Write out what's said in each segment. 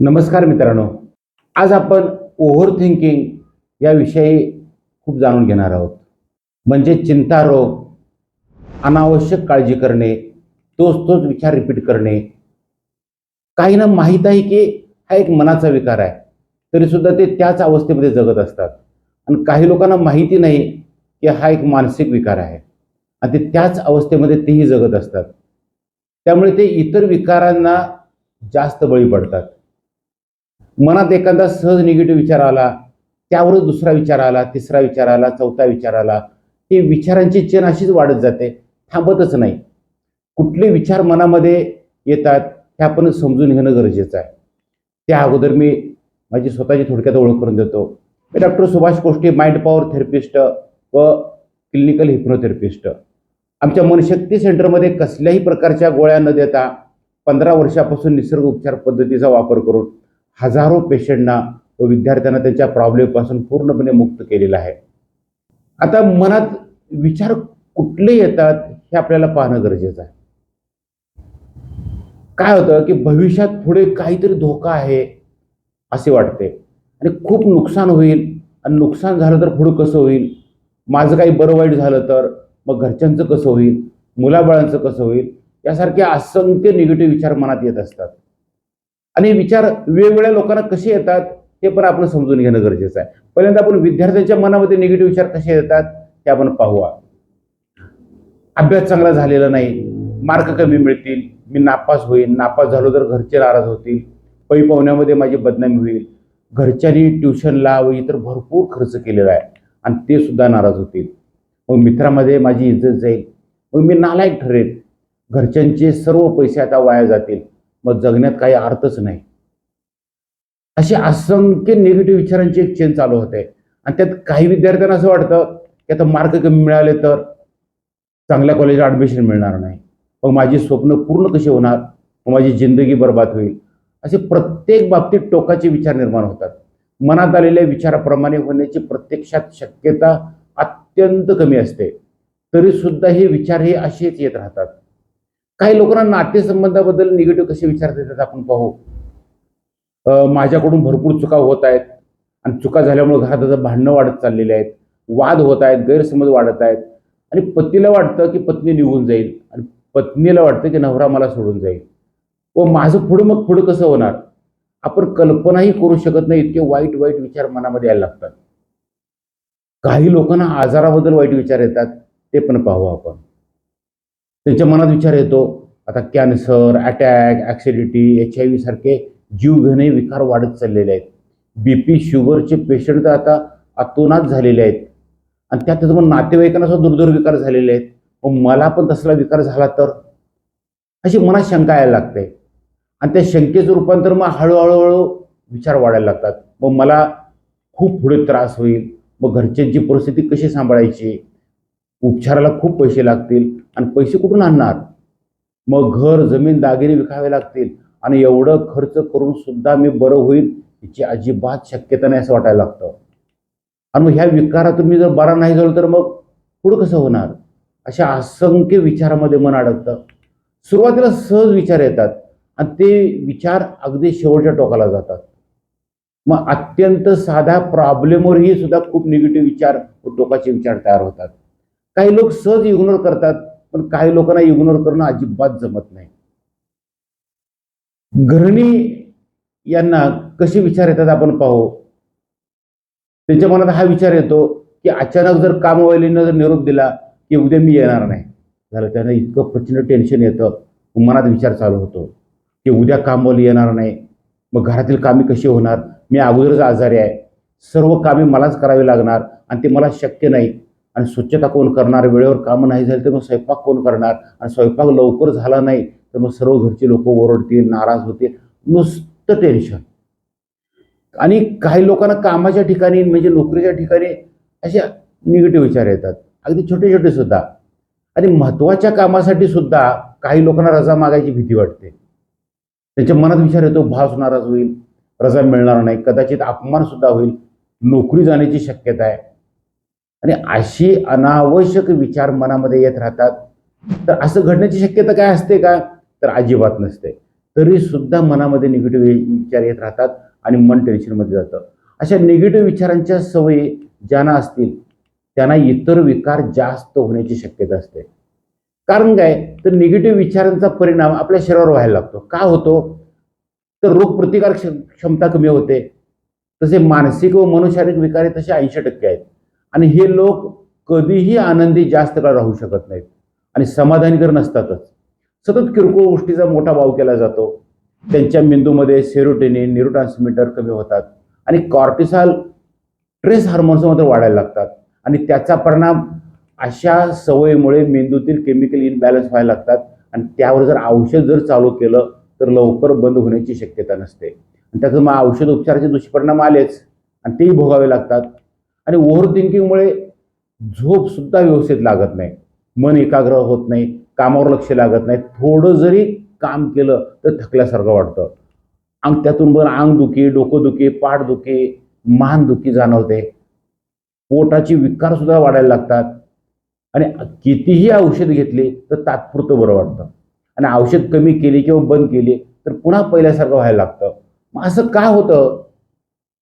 नमस्कार मित्रांनो. आज आपण ओव्हर थिंकिंग याविषयी खूप जाणून घेणार आहोत. म्हणजे चिंता रोग अनावश्यक काळजी करणे तोच तोच विचार रिपीट करणे. काहींना माहीत आहे की हा एक मनाचा विकार आहे. तरीसुद्धा ते त्याच अवस्थेमध्ये जगत असतात. आणि काही लोकांना माहिती नाही की हा एक मानसिक विकार आहे. आणि ते त्याच अवस्थेमध्ये तेही जगत असतात. त्यामुळे ते इतर विकारांना जास्त बळी पडतात. मनात एखादा सहज निगेटिव्ह विचार आला त्यावरच दुसरा विचार आला तिसरा विचार आला चौथा विचार आला ही विचारांची चेन अशीच वाढत जाते थांबतच नाही. कुठले विचार मनामध्ये येतात हे आपण समजून घेणं गरजेचं आहे. त्या अगोदर मी माझी स्वतःची थोडक्यात ओळख करून देतो. मी doctor Subhash Koshti mind power therapist व क्लिनिकल हिप्नोथेरपिस्ट. आमच्या मनशक्ती सेंटरमध्ये कसल्याही प्रकारच्या गोळ्या न देता पंधरा वर्षापासून निसर्ग उपचार पद्धतीचा वापर करून हजारो पेशंटना व विद्यार्थ्यांना त्यांच्या प्रॉब्लेमपासून पूर्णपणे मुक्त केलेलं आहे. आता मनात विचार कुठले येतात हे आपल्याला पाहणं गरजेचं आहे. काय होतं की भविष्यात पुढे काहीतरी धोका आहे असे वाटते. आणि खूप नुकसान होईल आणि नुकसान झालं तर पुढं कसं होईल? माझं काही बरं वाईट झालं तर मग घरच्यांचं कसं होईल? मुलाबाळांचं कसं होईल? यासारखे असंख्य निगेटिव्ह विचार मनात येत असतात. आणि विचार वेगवेगळ्या लोकांना कसे येतात ते पण आपण समजून घेणं गरजेचं आहे. पहिल्यांदा आपण विद्यार्थ्यांच्या मनामध्ये निगेटिव्ह विचार कसे येतात ते आपण पाहूया. अभ्यास चांगला झालेला नाही मार्क कमी मिळतील मी नापास होईल नापास झालो तर घरचे नाराज होतील पै पाहुण्यामध्ये माझी बदनामी होईल घरच्यांनी ट्युशनला व इतर भरपूर खर्च केलेला आहे आणि ते सुद्धा नाराज होतील. मग मित्रामध्ये माझी इज्जत जाईल मग मी नालायक ठरेल घरच्यांचे सर्व पैसे आता वाया जातील मग जगण्यात काही अर्थच नाही. असे असंख्य निगेटिव्ह विचारांची एक चेन चालू होते. आणि त्यात काही विद्यार्थ्यांना असं वाटतं की आता मार्क कमी मिळाले तर चांगल्या कॉलेजला ॲडमिशन मिळणार नाही. मग माझी स्वप्न पूर्ण कशी होणार? मग माझी जिंदगी बर्बाद होईल. असे प्रत्येक बाबतीत टोकाचे विचार निर्माण होतात. मनात आलेल्या विचाराप्रमाणे होण्याची प्रत्यक्षात शक्यता अत्यंत कमी असते. तरी सुद्धा हे विचार हे असेच येत राहतात. काही लोकांना नातेसंबंधाबद्दल निगेटिव्ह कसे विचार देतात आपण पाहू. माझ्याकडून भरपूर चुका होत आहेत. आणि चुका झाल्यामुळे घरात आता भांडणं वाढत चाललेले आहेत. वाद होत आहेत गैरसमज वाढत आहेत. आणि पतीला वाटतं की पत्नी निघून जाईल. आणि पत्नीला वाटतं की नवरा मला सोडून जाईल. व माझं पुढं मग पुढं कसं होणार? आपण कल्पनाही करू शकत नाही इतके वाईट वाईट विचार मनामध्ये यायला लागतात. काही लोकांना आजाराबद्दल वाईट विचार येतात ते पण पाहू आपण. त्यांच्या मनात विचार येतो आता cancer attack acidity H I V सारखे जीवघेणे विकार वाढत चाललेले आहेत. बी पी शुगरचे पेशंट तर आता अतोनात झालेले आहेत. आणि त्यात मग नातेवाईकांना सुद्धा दुर्धर विकार झालेले आहेत. मग मला पण तसला विकार झाला तर? अशी मनात शंका यायला लागते. आणि त्या शंकेचं रूपांतर मग हळूहळू हळू विचार वाढायला लागतात. मग मला खूप पुढे त्रास होईल. मग घरच्यांची परिस्थिती कशी सांभाळायची? उपचाराला खूप पैसे लागतील आणि पैसे कुठून आणणार? मग घर जमीन दागिने विकावे लागतील आणि एवढं खर्च करून सुद्धा मी बरं होईल याची अजिबात शक्यता नाही असं वाटायला लागतं. आणि मग ह्या विकारातून मी जर बरा नाही झालो तर मग पुढं कसं होणार? अशा असंख्य विचारामध्ये मन अडकतं. सुरुवातीला सहज विचार येतात आणि ते विचार अगदी शेवटच्या टोकाला जातात. मग अत्यंत साध्या प्रॉब्लेमवरही सुद्धा खूप निगेटिव्ह विचार व टोकाचे विचार तयार होतात. काही लोक सहज इग्नोर करतात पण काही लोकांना इग्नोर करणं अजिबात जमत नाही. गृहिणी यांना कसे विचार येतात आपण पाहू. त्यांच्या मनात हा विचार येतो की अचानक जर कामवालीनं जर निरोप दिला की उद्या मी येणार नाही. झालं त्यांना इतकं प्रचंड टेन्शन येतं. मनात विचार चालू होतो की उद्या कामवाली येणार नाही. मग घरातील कामे कशी होणार? मी अगोदरच आजारी आहे. सर्व कामे मलाच करावी लागणार आणि ते मला शक्य नाही. आणि स्वच्छता कोण करणार? वेळेवर कामं नाही झाली तर मग स्वयंपाक कोण करणार? आणि स्वयंपाक लवकर झाला नाही तर मग सर्व घरचे लोक ओरडतील नाराज होतील. नुसतं टेन्शन आणि काही लोकांना कामाच्या ठिकाणी म्हणजे नोकरीच्या ठिकाणी असे निगेटिव्ह विचार येतात. अगदी छोटे छोटे सुद्धा. आणि महत्त्वाच्या कामासाठी सुद्धा काही लोकांना रजा मागायची भीती वाटते. त्यांच्या मनात विचार येतो भास नाराज होईल. रजा मिळणार नाही. कदाचित अपमान सुद्धा होईल. नोकरी जाण्याची शक्यता आहे. आणि अशी अनावश्यक विचार मनामध्ये येत राहतात. तर असं घडण्याची शक्यता काय असते का? तर अजिबात नसते. तरी सुद्धा मनामध्ये निगेटिव्ह विचार येत राहतात आणि मन टेन्शनमध्ये जातं. अशा निगेटिव्ह विचारांच्या सवयी ज्यांना असतील त्यांना इतर विकार जास्त होण्याची शक्यता असते. कारण काय? तर निगेटिव्ह विचारांचा परिणाम आपल्या शरीरावर व्हायला लागतो. का होतो? तर रोगप्रतिकारक क्ष- क्षमता कमी होते. तसे मानसिक व मनोशारीरिक विकार तसे ऐंशी टक्के आहेत. आणि हे लोक कधीही आनंदी जास्त काळ राहू शकत नाहीत. आणि समाधानी तर नसतातच. सतत किरकोळ गोष्टीचा मोठा भाव केला जातो. त्यांच्या मेंदूमध्ये सेरोटेनिन न्यूरोट्रान्समीटर कमी होतात आणि कॉर्टिसॉल ट्रेस हार्मोन्स मात्र वाढायला लागतात. आणि त्याचा परिणाम अशा सवयीमुळे मेंदूतील केमिकल इनबॅलन्स व्हायला लागतात. आणि त्यावर जर औषध जर चालू केलं तर लवकर बंद होण्याची शक्यता नसते. आणि त्याचं मग औषध उपचाराचे दुष्परिणाम आलेच. आणि तेही भोगावे लागतात. आणि ओव्हर थिंकिंगमुळे झोपसुद्धा व्यवस्थित लागत नाही. मन एकाग्र होत नाही कामावर लक्ष लागत नाही. थोडं जरी काम केलं तर थकल्यासारखं वाटतं. अंग त्यातून पण अंगदुखी डोकंदुखी पाठदुखी मानदुखी जाणवते. पोटाची विकार सुद्धा वाढायला लागतात. आणि कितीही औषध घेतली तर तात्पुरतं बरं वाटतं. आणि औषध कमी केली किंवा बंद केली तर पुन्हा पहिल्यासारखं व्हायला लागतं. मग असं का होतं?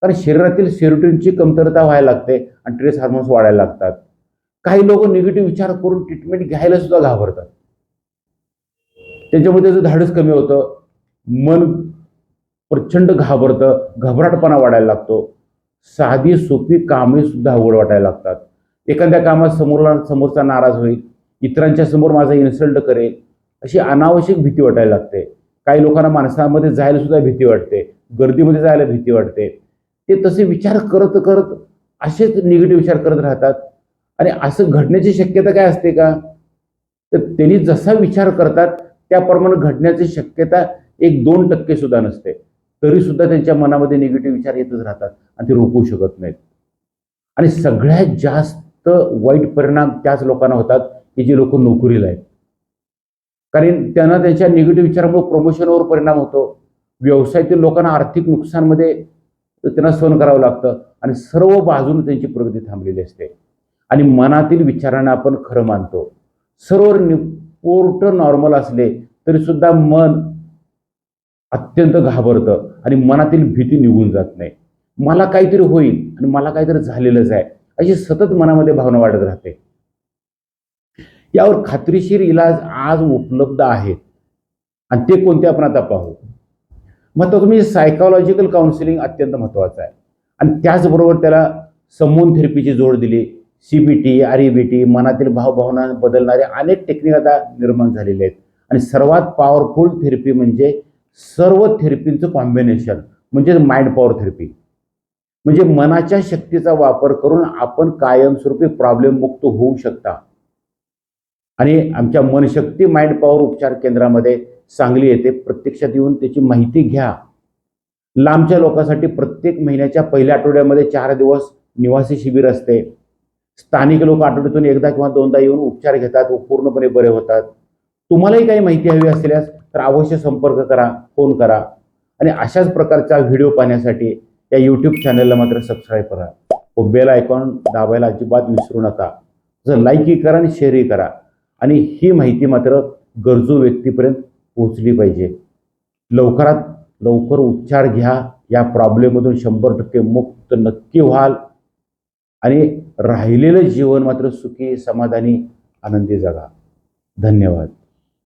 कारण शरीरातील सेरोटिनची कमतरता व्हायला लागते आणि ट्रेस हार्मोन्स वाढायला लागतात. काही लोक निगेटिव्ह विचार करून ट्रीटमेंट घ्यायला सुद्धा घाबरतात. त्याच्यामुळे त्याचं धाडस कमी होतं मन प्रचंड घाबरतं घबराटपणा वाढायला लागतो. साधी सोपी कामे सुद्धा अवघड वाटायला लागतात. एखाद्या कामात समोरला समोरचा नाराज होईल इतरांच्या समोर माझा इन्सल्ट करेल अशी अनावश्यक भीती वाटायला लागते. काही लोकांना माणसामध्ये जायला सुद्धा भीती वाटते गर्दीमध्ये जायला भीती वाटते. ते तसे विचार करत करत असेच निगेटिव्ह विचार करत राहतात. आणि असं घडण्याची शक्यता काय असते का? तर त्यांनी जसा विचार करतात त्याप्रमाणे घडण्याची शक्यता एक दोन टक्के सुद्धा नसते. तरी सुद्धा त्यांच्या मनामध्ये निगेटिव्ह विचार येतच राहतात आणि ते रोखू शकत नाहीत. आणि सगळ्यात जास्त वाईट परिणाम त्याच लोकांना होतात की जे लोक नोकरीला आहेत. कारण त्यांना त्यांच्या निगेटिव्ह विचारामुळे प्रमोशनवर परिणाम होतो. व्यवसायातील लोकांना आर्थिक नुकसानमध्ये त्यांना सहन करावं लागतं. आणि सर्व बाजूने त्यांची प्रगती थांबलेली असते. आणि मनातील विचारांना आपण खरं मानतो. सर्व निपोर्ट नॉर्मल असले तरी सुद्धा मन अत्यंत घाबरतं. आणि मनातील भीती निघून जात नाही. मला काहीतरी होईल आणि मला काहीतरी झालेलंच आहे. अशी सतत मनामध्ये भावना वाढत राहते. यावर खात्रीशीर इलाज आज उपलब्ध आहेत. आणि ते कोणते आपण आता पाहू. मग तो तुम्ही सायकॉलॉजिकल काउन्सिलिंग अत्यंत महत्त्वाचं आहे. आणि त्याचबरोबर त्याला समून थेरपीची जोड दिली. C B T R E B T मनातील भावभावना बदलणारे अनेक टेक्निक आता निर्माण झालेले आहेत. आणि सर्वात पॉवरफुल थेरपी म्हणजे सर्व थेरपींचं कॉम्बिनेशन म्हणजे माइंड पॉवर थेरपी म्हणजे मनाच्या शक्तीचा वापर करून आपण कायमस्वरूपी प्रॉब्लेम मुक्त होऊ शकता. आणि आमच्या मनशक्ती माइंड पॉवर उपचार केंद्रामध्ये सांगली येते प्रत्यक्षात येऊन त्याची माहिती घ्या. लांबच्या लोकांसाठी प्रत्येक महिन्याच्या पहिल्या आठवड्यामध्ये चार दिवस निवासी शिबिर असते. स्थानिक लोक आठवड्यातून एकदा किंवा दोनदा येऊन उपचार घेतात व पूर्णपणे बरे होतात. तुम्हालाही काही माहिती हवी असल्यास तर अवश्य संपर्क करा फोन करा आणि अशाच प्रकारचा व्हिडिओ पाहण्यासाठी या यूट्यूब चॅनलला मात्र सबस्क्राईब करा. व बेल आयकॉन दाबायला अजिबात विसरू नका. जर लाईकही करा आणि शेअरही करा. आणि ही माहिती मात्र गरजू व्यक्तीपर्यंत पोहोचली पाहिजे. लवकरात लवकर उपचार घ्या. या प्रॉब्लेममधून शंभर टक्के मुक्त नक्की व्हाल. आणि राहिलेलं जीवन मात्र सुखी समाधानी आनंदी जगा. धन्यवाद.